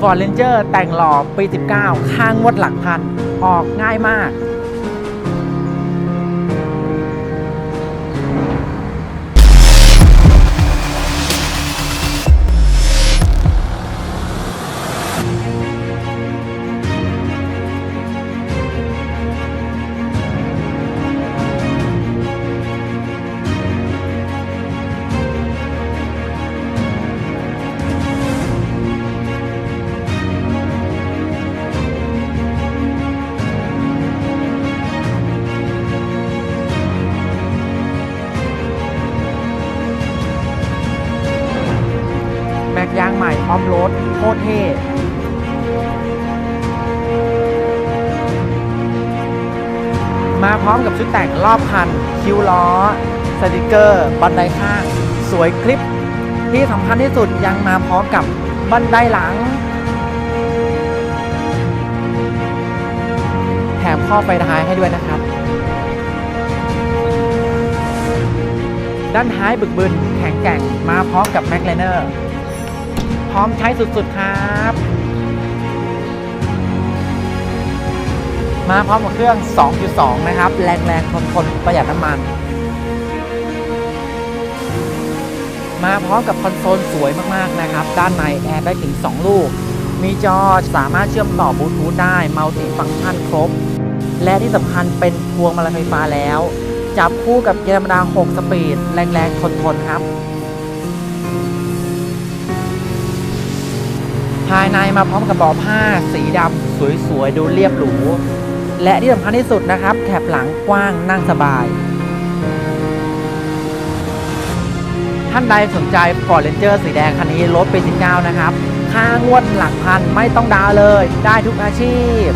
ฟอร์เรนเจอร์แต่งหล่อปี 19 ข้างงวดหลักพัน ออกง่ายมากแม็ ยางใหม่พร้อมรถโคตรเท่มาพร้อมกับชุดแต่งรอบคัน คิวล้อ สติกเกอร์ บันไดข้าง สวยคลิป ที่สำคัญที่สุดยังมาพร้อมกับบันไดหลัง แถมข้อไฟท้ายให้ด้วยนะครับ ด้านท้ายบึกบึนแข็งแกร่งมาพร้อมกับแม็กไลเนอร์ พร้อมใช้สุดๆครับ มาพร้อมกับเครื่อง 2.2 นะครับ แรงแรงทนทนประหยัดน้ำมัน มาพร้อมกับคอนโซลสวยมากๆนะครับ ด้านในแอร์ได้ถึง 2 ลูก มีจอสามารถเชื่อมต่อบลูทูธได้มัลติฟังก์ชันครบ และที่สำคัญเป็นพวงมาลัยไฟฟ้าแล้ว จับคู่กับเกียร์ธรรมดา 6 สปีด แรงๆทนทนครับ ภายในมาพร้อมกับเบาะผ้าสีดำสวยๆ ดูเรียบหรู และที่สำคัญที่สุดนะครับ แถบหลังกว้างนั่งสบาย ท่านใดสนใจฟอร์เรนเจอร์สีแดงคันนี้ลดไป19 นะครับ ค่างวดหลักพันไม่ต้องดาวเลย ได้ทุกอาชีพ